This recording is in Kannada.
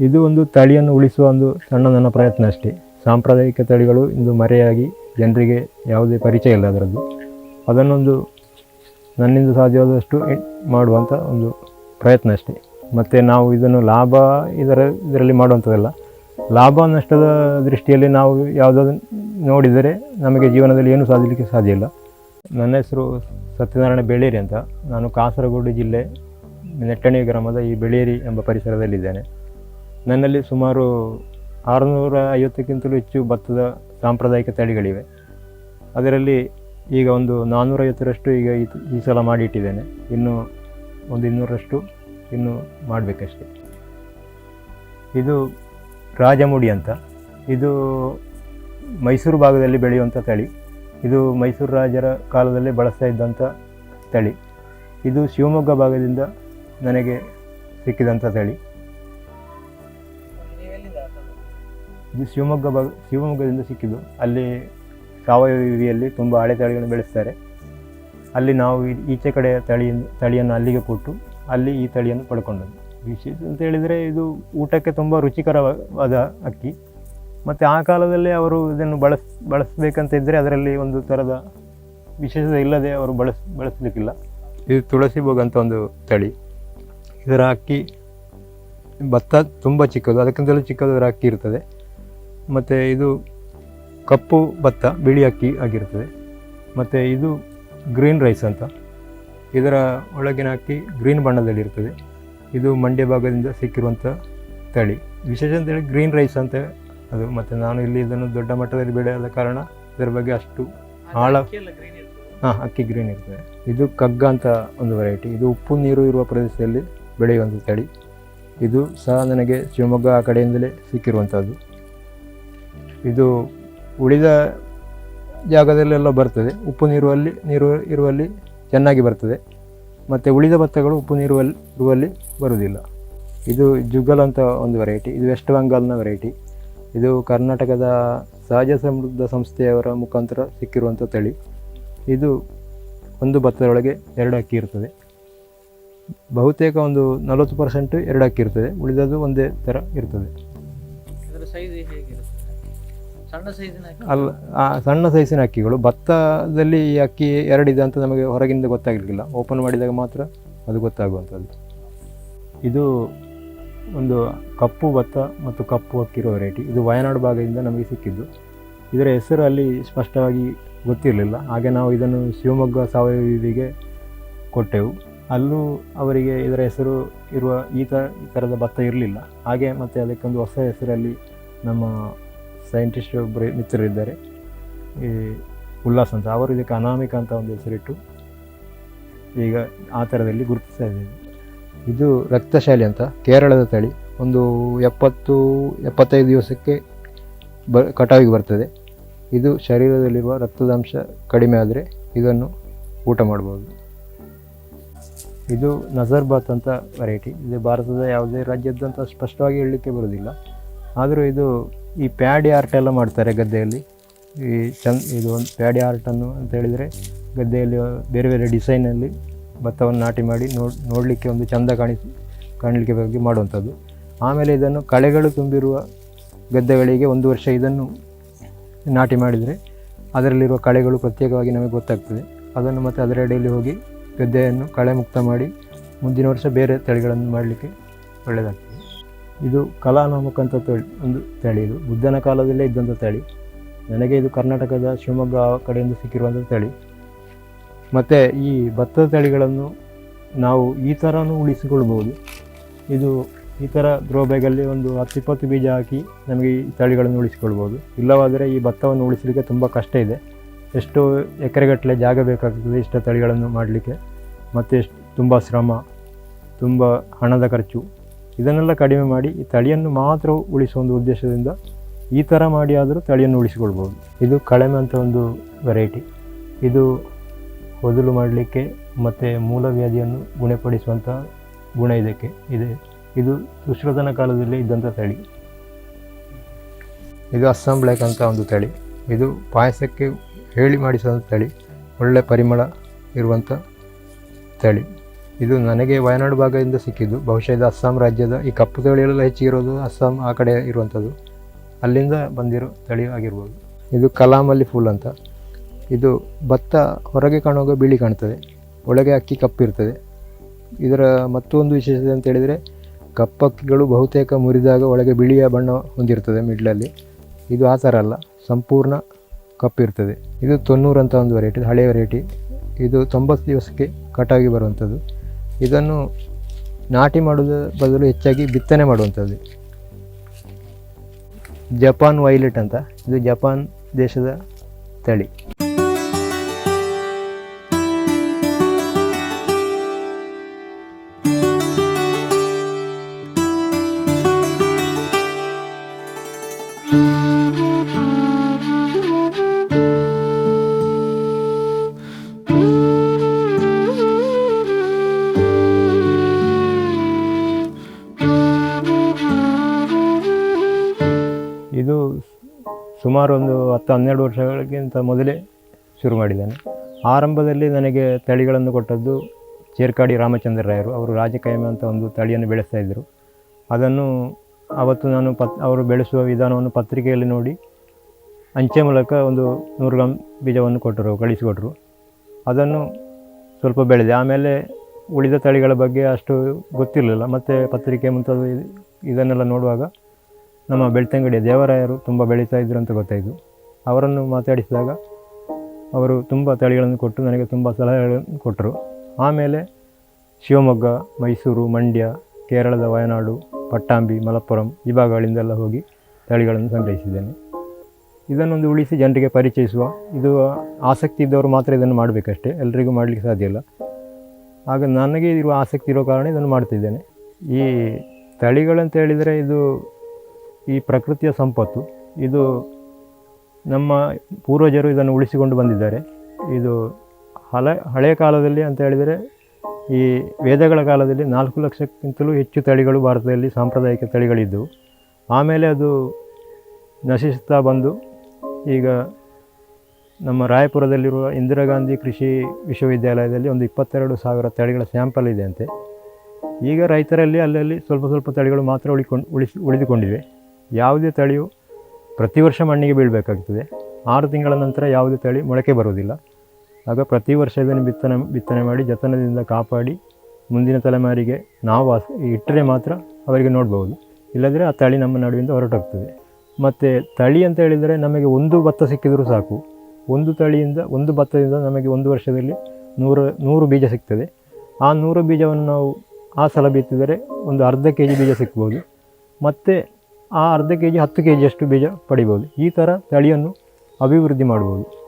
ಇದು ಒಂದು ತಳಿಯನ್ನು ಉಳಿಸುವ ಒಂದು ಸಣ್ಣ ನನ್ನ ಪ್ರಯತ್ನ ಅಷ್ಟೇ. ಸಾಂಪ್ರದಾಯಿಕ ತಳಿಗಳು ಇಂದು ಮರೆಯಾಗಿ ಜನರಿಗೆ ಯಾವುದೇ ಪರಿಚಯ ಇಲ್ಲ ಅದರದ್ದು. ಅದನ್ನೊಂದು ನನ್ನಿಂದ ಸಾಧ್ಯವಾದಷ್ಟು ಮಾಡುವಂಥ ಒಂದು ಪ್ರಯತ್ನ ಅಷ್ಟೇ. ಮತ್ತು ನಾವು ಇದನ್ನು ಲಾಭ ಇದರ, ಇದರಲ್ಲಿ ಮಾಡುವಂಥದ್ದಲ್ಲ. ಲಾಭ ನಷ್ಟದ ದೃಷ್ಟಿಯಲ್ಲಿ ನಾವು ಯಾವುದಾದ್ರು ನೋಡಿದರೆ ನಮಗೆ ಜೀವನದಲ್ಲಿ ಏನೂ ಸಾಧಿಸಲಿಕ್ಕೆ ಸಾಧ್ಯ ಇಲ್ಲ. ನನ್ನ ಹೆಸರು ಸತ್ಯನಾರಾಯಣ ಬೆಳೇರಿ ಅಂತ. ನಾನು ಕಾಸರಗೋಡು ಜಿಲ್ಲೆ ನೆಟ್ಟಣಿ ಗ್ರಾಮದ ಈ ಬೆಳೇರಿ ಎಂಬ ಪರಿಸರದಲ್ಲಿದ್ದೇನೆ. ನನ್ನಲ್ಲಿ ಸುಮಾರು ಆರುನೂರ ಐವತ್ತಕ್ಕಿಂತಲೂ ಹೆಚ್ಚು ಭತ್ತದ ಸಾಂಪ್ರದಾಯಿಕ ತಳಿಗಳಿವೆ. ಅದರಲ್ಲಿ ಈಗ ಒಂದು ನಾನ್ನೂರೈವತ್ತರಷ್ಟು ಈಗ ಈ- ಸಲ ಮಾಡಿ ಇಟ್ಟಿದ್ದೇನೆ ಇನ್ನು ಒಂದು ಇನ್ನೂರಷ್ಟು ಇನ್ನು ಮಾಡಬೇಕಷ್ಟೆ. ಇದು ರಾಜಮುಡಿ ಅಂತ. ಇದು ಮೈಸೂರು ಭಾಗದಲ್ಲಿ ಬೆಳೆಯುವಂಥ ತಳಿ. ಇದು ಮೈಸೂರು ರಾಜರ ಕಾಲದಲ್ಲಿ ಬಳಸ್ತಾ ಇದ್ದಂಥ ತಳಿ. ಇದು ಶಿವಮೊಗ್ಗ ಭಾಗದಿಂದ ನನಗೆ ಸಿಕ್ಕಿದಂಥ ತಳಿ. ಇದು ಶಿವಮೊಗ್ಗ ಭಾಗ ಶಿವಮೊಗ್ಗದಿಂದ ಸಿಕ್ಕಿದ್ದು. ಅಲ್ಲಿ ಸಾವಯವ ವಿವಿಯಲ್ಲಿ ತುಂಬ ಹಳೆ ತಳಿಗಳನ್ನು ಬೆಳೆಸ್ತಾರೆ. ಅಲ್ಲಿ ನಾವು ಈಚೆ ಕಡೆ ತಳಿಯಿಂದ ತಳಿಯನ್ನು ಅಲ್ಲಿಗೆ ಕೊಟ್ಟು ಅಲ್ಲಿ ಈ ತಳಿಯನ್ನು ಪಡ್ಕೊಂಡದ್ದು. ವಿಶೇಷ ಅಂತ ಹೇಳಿದರೆ ಇದು ಊಟಕ್ಕೆ ತುಂಬ ರುಚಿಕರವಾದ ಅಕ್ಕಿ. ಮತ್ತು ಆ ಕಾಲದಲ್ಲಿ ಅವರು ಇದನ್ನು ಬಳಸ್, ಬಳಸಬೇಕಂತ ಇದ್ದರೆ ಅದರಲ್ಲಿ ಒಂದು ಥರದ ವಿಶೇಷತೆ ಇಲ್ಲದೆ ಅವರು ಬಳಸ್, ಬಳಸಲಿಕ್ಕಿಲ್ಲ. ಇದು ತುಳಸಿ ಭೋಗ ಅಂತ ಒಂದು ತಳಿ. ಇದರ ಅಕ್ಕಿ ಭತ್ತ ತುಂಬ ಚಿಕ್ಕದು. ಅದಕ್ಕಿಂತಲೂ ಚಿಕ್ಕದು ಇದರ ಅಕ್ಕಿ ಇರ್ತದೆ. ಮತ್ತು ಇದು ಕಪ್ಪು ಭತ್ತ ಬಿಳಿ ಅಕ್ಕಿ ಆಗಿರ್ತದೆ. ಮತ್ತು ಇದು ಗ್ರೀನ್ ರೈಸ್ ಅಂತ. ಇದರ ಒಳಗಿನ ಅಕ್ಕಿ ಗ್ರೀನ್ ಬಣ್ಣದಲ್ಲಿರ್ತದೆ. ಇದು ಮಂಡ್ಯ ಭಾಗದಿಂದ ಸಿಕ್ಕಿರುವಂಥ ತಳಿ. ವಿಶೇಷ ಅಂತೇಳಿ ಗ್ರೀನ್ ರೈಸ್ ಅಂತ ಅದು. ಮತ್ತು ನಾನು ಇಲ್ಲಿ ಇದನ್ನು ದೊಡ್ಡ ಮಟ್ಟದಲ್ಲಿ ಬೆಳೆಯದ ಕಾರಣ ಇದರ ಬಗ್ಗೆ ಅಷ್ಟು ಆಳ ಹಾಂ ಅಕ್ಕಿ ಗ್ರೀನ್ ಇರ್ತದೆ. ಇದು ಕಗ್ಗ ಅಂತ ಒಂದು ವೆರೈಟಿ ಇದು ಉಪ್ಪು ನೀರು ಇರುವ ಪ್ರದೇಶದಲ್ಲಿ ಬೆಳೆಯುವಂಥ ತಳಿ. ಇದು ಸಹ ನನಗೆ ಶಿವಮೊಗ್ಗ ಆ ಕಡೆಯಿಂದಲೇ ಸಿಕ್ಕಿರುವಂಥದ್ದು ಇದು ಉಳಿದ ಜಾಗದಲ್ಲೆಲ್ಲ ಬರ್ತದೆ. ಉಪ್ಪು ನೀರುವಲ್ಲಿ, ನೀರು ಇರುವಲ್ಲಿ ಚೆನ್ನಾಗಿ ಬರ್ತದೆ. ಮತ್ತು ಉಳಿದ ಭತ್ತಗಳು ಉಪ್ಪು ನೀರುವಲ್ಲಿ ಇರುವಲ್ಲಿ ಬರುವುದಿಲ್ಲ. ಇದು ಜುಗ್ಗಲ್ ಅಂತ ಒಂದು ವೆರೈಟಿ ಇದು ವೆಸ್ಟ್ ಬೆಂಗಾಲ್ನ ವೆರೈಟಿ ಇದು ಕರ್ನಾಟಕದ ಸಹಜ ಸಮೃದ್ಧ ಸಂಸ್ಥೆಯವರ ಮುಖಾಂತರ ಸಿಕ್ಕಿರುವಂಥ ತಳಿ. ಇದು ಒಂದು ಭತ್ತದೊಳಗೆ ಎರಡು ಅಕ್ಕಿ ಇರ್ತದೆ. ಬಹುತೇಕ ಒಂದು ನಲವತ್ತು ಪರ್ಸೆಂಟ್ ಎರಡು ಅಕ್ಕಿ ಇರ್ತದೆ. ಉಳಿದದ್ದು ಒಂದೇ ಥರ ಇರ್ತದೆ. ಸೈಜ್ ಸೈಜಿನ ಅಲ್ಲ ಸಣ್ಣ ಸೈಜಿನ ಅಕ್ಕಿಗಳು. ಭತ್ತದಲ್ಲಿ ಈ ಅಕ್ಕಿ ಎರಡಿದೆ ಅಂತ ನಮಗೆ ಹೊರಗಿಂದ ಗೊತ್ತಾಗಲಿಕ್ಕಿಲ್ಲ. ಓಪನ್ ಮಾಡಿದಾಗ ಮಾತ್ರ ಅದು ಗೊತ್ತಾಗುವಂಥದ್ದು. ಇದು ಒಂದು ಕಪ್ಪು ಭತ್ತ ಮತ್ತು ಕಪ್ಪು ಅಕ್ಕಿರೋ ವೆರೈಟಿ ಇದು ವಯನಾಡು ಭಾಗದಿಂದ ನಮಗೆ ಸಿಕ್ಕಿದ್ದು. ಇದರ ಹೆಸರು ಅಲ್ಲಿ ಸ್ಪಷ್ಟವಾಗಿ ಗೊತ್ತಿರಲಿಲ್ಲ. ಹಾಗೆ ನಾವು ಇದನ್ನು ಶಿವಮೊಗ್ಗ ಸಾವಯವ ಕೊಟ್ಟೆವು. ಅಲ್ಲೂ ಅವರಿಗೆ ಇದರ ಹೆಸರು ಇರುವ ಈ ಥರ ಈ ಥರದ ಭತ್ತ ಇರಲಿಲ್ಲ. ಹಾಗೆ ಮತ್ತು ಅದಕ್ಕೊಂದು ಹೊಸ ಹೆಸರಲ್ಲಿ ನಮ್ಮ ಸೈಂಟಿಸ್ಟ್ ಒಬ್ಬರು ಮಿತ್ರರಿದ್ದಾರೆ. ಈ ಉಲ್ಲಾಸ್ ಅಂತ, ಅವರು ಇದಕ್ಕೆ ಅನಾಮಿಕ ಅಂತ ಒಂದು ಹೆಸರಿಟ್ಟು ಈಗ ಆ ಥರದಲ್ಲಿ ಗುರುತಿಸ್ತಾ ಇದ್ದೀವಿ ಇದು ರಕ್ತಶಾಲಿ ಅಂತ, ಕೇರಳದ ತಳಿ. ಒಂದು ಎಪ್ಪತ್ತು, ಎಪ್ಪತ್ತೈದು ದಿವಸಕ್ಕೆ ಬ, ಕಟಾವಿಗೆ ಬರ್ತದೆ. ಇದು ಶರೀರದಲ್ಲಿರುವ ರಕ್ತದ ಅಂಶ ಕಡಿಮೆ ಆದರೆ ಇದನ್ನು ಊಟ ಮಾಡ್ಬೋದು. ಇದು ನಜರ್ಬಾತ್ ಅಂತ ವೆರೈಟಿ ಇದು ಭಾರತದ ಯಾವುದೇ ರಾಜ್ಯದ್ದಂತ ಸ್ಪಷ್ಟವಾಗಿ ಹೇಳಲಿಕ್ಕೆ ಬರೋದಿಲ್ಲ ಆದರೂ ಇದು ಈ ಪ್ಯಾಡಿ ಆರ್ಟ್ ಎಲ್ಲ ಮಾಡ್ತಾರೆ ಗದ್ದೆಯಲ್ಲಿ. ಈ ಚಂದ ಇದು ಒಂದು ಪ್ಯಾಡಿ ಆರ್ಟನ್ನು ಅಂತ ಹೇಳಿದರೆ ಗದ್ದೆಯಲ್ಲಿ ಬೇರೆ ಬೇರೆ ಡಿಸೈನಲ್ಲಿ ಭತ್ತವನ್ನು ನಾಟಿ ಮಾಡಿ ನೋಡ್, ನೋಡಲಿಕ್ಕೆ ಒಂದು ಚಂದ ಕಾಣಿಸಿ ಕಾಣಲಿಕ್ಕೆ ಬಗ್ಗೆ ಮಾಡುವಂಥದ್ದು. ಆಮೇಲೆ ಇದನ್ನು ಕಳೆಗಳು ತುಂಬಿರುವ ಗದ್ದೆಗಳಿಗೆ ಒಂದು ವರ್ಷ ಇದನ್ನು ನಾಟಿ ಮಾಡಿದರೆ ಅದರಲ್ಲಿರುವ ಕಳೆಗಳು ಪ್ರತ್ಯೇಕವಾಗಿ ನಮಗೆ ಗೊತ್ತಾಗ್ತದೆ. ಅದನ್ನು ಮತ್ತೆ ಅದರ ಅಡಿಯಲ್ಲಿ ಹೋಗಿ ಗದ್ದೆಯನ್ನು ಕಳೆ ಮುಕ್ತ ಮಾಡಿ ಮುಂದಿನ ವರ್ಷ ಬೇರೆ ತಳಿಗಳನ್ನು ಮಾಡಲಿಕ್ಕೆ ಒಳ್ಳೆಯದಾಗ್ತದೆ ಇದು ಕಲಾನಾಮಕ ಅಂತ ತಳಿ, ಒಂದು ತಳಿ ಇದು. ಬುದ್ಧನ ಕಾಲದಲ್ಲೇ ಇದ್ದಂಥ ತಳಿ. ನನಗೆ ಇದು ಕರ್ನಾಟಕದ ಶಿವಮೊಗ್ಗ ಕಡೆಯಿಂದ ಸಿಕ್ಕಿರುವಂಥ ತಳಿ. ಮತ್ತು ಈ ಭತ್ತದ ತಳಿಗಳನ್ನು ನಾವು ಈ ಥರನೂ ಉಳಿಸಿಕೊಳ್ಬೋದು. ಇದು ಈ ಥರ ಗ್ರೋ ಬ್ಯಾಗಲ್ಲಿ ಒಂದು ಹತ್ತು ಇಪ್ಪತ್ತು ಬೀಜ ಹಾಕಿ ನಮಗೆ ಈ ತಳಿಗಳನ್ನು ಉಳಿಸಿಕೊಳ್ಬೋದು. ಇಲ್ಲವಾದರೆ ಈ ಭತ್ತವನ್ನು ಉಳಿಸಲಿಕ್ಕೆ ತುಂಬ ಕಷ್ಟ ಇದೆ. ಎಷ್ಟು ಎಕರೆಗಟ್ಟಲೆ ಜಾಗ ಬೇಕಾಗ್ತದೆ ಇಷ್ಟ ತಳಿಗಳನ್ನು ಮಾಡಲಿಕ್ಕೆ. ಮತ್ತು ಎಷ್ಟು, ತುಂಬ ಶ್ರಮ, ತುಂಬ ಹಣದ ಖರ್ಚು. ಇದನ್ನೆಲ್ಲ ಕಡಿಮೆ ಮಾಡಿ ಈ ತಳಿಯನ್ನು ಮಾತ್ರ ಉಳಿಸುವ ಒಂದು ಉದ್ದೇಶದಿಂದ ಈ ಥರ ಮಾಡಿ ಆದರೂ ತಳಿಯನ್ನು ಉಳಿಸಿಕೊಳ್ಬೋದು. ಇದು ಕಳೆಮೆ ಅಂತ ಒಂದು ವೆರೈಟಿ ಇದು ಹೊದಲು ಮಾಡಲಿಕ್ಕೆ ಮತ್ತು ಮೂಲವ್ಯಾಧಿಯನ್ನು ಗುಣಪಡಿಸುವಂಥ ಗುಣ ಇದಕ್ಕೆ. ಇದೆ. ಇದು ಸುಶ್ರತನ ಕಾಲದಲ್ಲಿ ಇದ್ದಂಥ ತಳಿ. ಇದು ಅಸ್ಸಾಂ ಬ್ಲ್ಯಾಕ್ ಅಂತ ಒಂದು ತಳಿ. ಇದು ಪಾಯಸಕ್ಕೆ ಹೇಳಿ ಮಾಡಿಸುವಂಥ ತಳಿ. ಒಳ್ಳೆ ಪರಿಮಳ ಇರುವಂಥ ತಳಿ. ಇದು ನನಗೆ ವಯನಾಡು ಭಾಗದಿಂದ ಸಿಕ್ಕಿದ್ದು. ಬಹುಶಃ ಇದು ಅಸ್ಸಾಂ ರಾಜ್ಯದ ಈ ಕಪ್ಪು ತಳಿಯೆಲ್ಲ ಹೆಚ್ಚಿರೋದು ಅಸ್ಸಾಂ ಆ ಕಡೆ ಇರುವಂಥದ್ದು. ಅಲ್ಲಿಂದ ಬಂದಿರೋ ತಳಿ ಆಗಿರ್ಬೋದು. ಇದು ಕಲಾಮಲ್ಲಿ ಫುಲ್ ಅಂತ. ಇದು ಭತ್ತ ಹೊರಗೆ ಕಾಣುವಾಗ ಬಿಳಿ ಕಾಣ್ತದೆ. ಒಳಗೆ ಅಕ್ಕಿ ಕಪ್ಪಿರ್ತದೆ ಇದರ ಮತ್ತೊಂದು ವಿಶೇಷತೆ ಅಂತ ಹೇಳಿದರೆ ಕಪ್ಪಕ್ಕಿಗಳು ಬಹುತೇಕ ಮುರಿದಾಗ ಒಳಗೆ ಬಿಳಿಯ ಬಣ್ಣ ಹೊಂದಿರ್ತದೆ ಮಿಡ್ಲಲ್ಲಿ. ಇದು ಆ ಥರ ಅಲ್ಲ, ಸಂಪೂರ್ಣ ಕಪ್ಪಿರ್ತದೆ ಇದು ತೊನ್ನೂರು ಅಂತ ಒಂದು ವೆರೈಟಿ ಹಳೆಯ ವೆರೈಟಿ ಇದು ತೊಂಬತ್ತು ದಿವಸಕ್ಕೆ ಕಟಾಗಿ ಬರುವಂಥದ್ದು. ಇದನ್ನು ನಾಟಿ ಮಾಡುವ ಬದಲು ಹೆಚ್ಚಾಗಿ ಬಿತ್ತನೆ ಮಾಡುವಂಥದ್ದು. ಜಪಾನ್ ವೈಲೆಟ್ ಅಂತ. ಇದು ಜಪಾನ್ ದೇಶದ ತಳಿ. ಸುಮಾರು ಒಂದು ಹತ್ತು ಹನ್ನೆರಡು ವರ್ಷಗಳಿಗಿಂತ ಮೊದಲೇ ಶುರು ಮಾಡಿದ್ದೇನೆ. ಆರಂಭದಲ್ಲಿ ನನಗೆ ತಳಿಗಳನ್ನು ಕೊಟ್ಟದ್ದು ಚೇರ್ಕಾಡಿ ರಾಮಚಂದ್ರ ರಾಯರು. ಅವರು ರಾಜಕೈಮ ಅಂತ ಒಂದು ತಳಿಯನ್ನು ಬೆಳೆಸ್ತಾ ಇದ್ದರು. ಅದನ್ನು ಅವತ್ತು ನಾನು ಪತ್, ಅವರು ಬೆಳೆಸುವ ವಿಧಾನವನ್ನು ಪತ್ರಿಕೆಯಲ್ಲಿ ನೋಡಿ ಅಂಚೆ ಮೂಲಕ ಒಂದು ನೂರು ಗ್ರಾಮ್ ಬೀಜವನ್ನು ಕೊಟ್ಟರು, ಕಳಿಸಿಕೊಟ್ರು. ಅದನ್ನು ಸ್ವಲ್ಪ ಬೆಳೆದೆ. ಆಮೇಲೆ ಉಳಿದ ತಳಿಗಳ ಬಗ್ಗೆ ಅಷ್ಟು ಗೊತ್ತಿರಲಿಲ್ಲ. ಮತ್ತು ಪತ್ರಿಕೆ ಮುಂತಾದ ಇದನ್ನೆಲ್ಲ ನೋಡುವಾಗ ನಮ್ಮ ಬೆಳ್ತಂಗಡಿಯ ದೇವರಾಯರು ತುಂಬ ಬೆಳೀತಾ ಇದ್ದರು ಅಂತ ಗೊತ್ತಾಯಿತು. ಅವರನ್ನು ಮಾತಾಡಿಸಿದಾಗ ಅವರು ತುಂಬ ತಳಿಗಳನ್ನು ಕೊಟ್ಟು ನನಗೆ ತುಂಬ ಸಲಹೆಗಳನ್ನು ಕೊಟ್ಟರು. ಆಮೇಲೆ ಶಿವಮೊಗ್ಗ, ಮೈಸೂರು, ಮಂಡ್ಯ, ಕೇರಳದ ವಯನಾಡು, ಪಟ್ಟಾಂಬಿ, ಮಲಪ್ಪುರಂ ಈ ಭಾಗಗಳಿಂದೆಲ್ಲ ಹೋಗಿ ತಳಿಗಳನ್ನು ಸಂಗ್ರಹಿಸಿದ್ದೇನೆ. ಇದನ್ನೊಂದು ಉಳಿಸಿ ಜನರಿಗೆ ಪರಿಚಯಿಸುವ ಇದು ಆಸಕ್ತಿ ಇದ್ದವರು ಮಾತ್ರ ಇದನ್ನು ಮಾಡಬೇಕಷ್ಟೇ ಎಲ್ಲರಿಗೂ ಮಾಡಲಿಕ್ಕೆ ಸಾಧ್ಯ ಇಲ್ಲ. ಆಗ ನನಗೆ ಇರುವ ಆಸಕ್ತಿ ಇರೋ ಕಾರಣ ಇದನ್ನು ಮಾಡ್ತಿದ್ದೇನೆ. ಈ ತಳಿಗಳಂತ ಹೇಳಿದರೆ ಇದು ಈ ಪ್ರಕೃತಿಯ ಸಂಪತ್ತು. ಇದು ನಮ್ಮ ಪೂರ್ವಜರು ಇದನ್ನು ಉಳಿಸಿಕೊಂಡು ಬಂದಿದ್ದಾರೆ. ಇದು ಹಳೆ ಹಳೆಯ ಕಾಲದಲ್ಲಿ ಅಂತ ಹೇಳಿದರೆ ಈ ವೇದಗಳ ಕಾಲದಲ್ಲಿ ನಾಲ್ಕು ಲಕ್ಷಕ್ಕಿಂತಲೂ ಹೆಚ್ಚು ತಳಿಗಳು ಭಾರತದಲ್ಲಿ ಸಾಂಪ್ರದಾಯಿಕ ತಳಿಗಳಿದ್ದವು. ಆಮೇಲೆ ಅದು ನಶಿಸುತ್ತಾ ಬಂದು ಈಗ ನಮ್ಮ ರಾಯಪುರದಲ್ಲಿರುವ ಇಂದಿರಾ ಗಾಂಧಿ ಕೃಷಿ ವಿಶ್ವವಿದ್ಯಾಲಯದಲ್ಲಿ ಒಂದು ಇಪ್ಪತ್ತೆರಡು ಸಾವಿರ ತಳಿಗಳ ಸ್ಯಾಂಪಲ್ ಇದೆ ಅಂತೆ. ಈಗ ರೈತರಲ್ಲಿ ಅಲ್ಲಲ್ಲಿ ಸ್ವಲ್ಪ ಸ್ವಲ್ಪ ತಳಿಗಳು ಮಾತ್ರ ಉಳಿಕೊಂಡು, ಉಳಿಸಿ, ಉಳಿದುಕೊಂಡಿವೆ. ಯಾವುದೇ ತಳಿಯು ಪ್ರತಿ ವರ್ಷ ಮಣ್ಣಿಗೆ ಬೀಳಬೇಕಾಗ್ತದೆ. ಆರು ತಿಂಗಳ ನಂತರ ಯಾವುದೇ ತಳಿ ಮೊಳಕೆ ಬರುವುದಿಲ್ಲ. ಆಗ ಪ್ರತಿ ವರ್ಷ ಇದನ್ನು ಬಿತ್ತನೆ ಬಿತ್ತನೆ ಮಾಡಿ ಜತನದಿಂದ ಕಾಪಾಡಿ ಮುಂದಿನ ತಲೆಮಾರಿಗೆ ನಾವು ಇಟ್ಟರೆ ಮಾತ್ರ ಅವರಿಗೆ ನೋಡ್ಬೋದು. ಇಲ್ಲದ್ರೆ ಆ ತಳಿ ನಮ್ಮ ನಡುವಿಂದ ಹೊರಟೋಗ್ತದೆ. ಮತ್ತು ತಳಿ ಅಂತ ಹೇಳಿದರೆ ನಮಗೆ ಒಂದು ಭತ್ತ ಸಿಕ್ಕಿದರೂ ಸಾಕು. ಒಂದು ತಳಿಯಿಂದ, ಒಂದು ಭತ್ತದಿಂದ ನಮಗೆ ಒಂದು ವರ್ಷದಲ್ಲಿ ನೂರು ನೂರು ಬೀಜ ಸಿಗ್ತದೆ. ಆ ನೂರು ಬೀಜವನ್ನು ನಾವು ಆ ಸಲ ಬಿತ್ತಿದರೆ ಒಂದು ಅರ್ಧ ಕೆ ಜಿ ಬೀಜ ಸಿಕ್ಬೋದು ಮತ್ತು ಆ ಅರ್ಧ ಕೆ ಜಿ ಹತ್ತು ಕೆ ಜಿಯಷ್ಟು ಬೀಜ ಪಡಿಬೋದು. ಈ ಥರ ತಳಿಯನ್ನು ಅಭಿವೃದ್ಧಿ ಮಾಡ್ಬೋದು.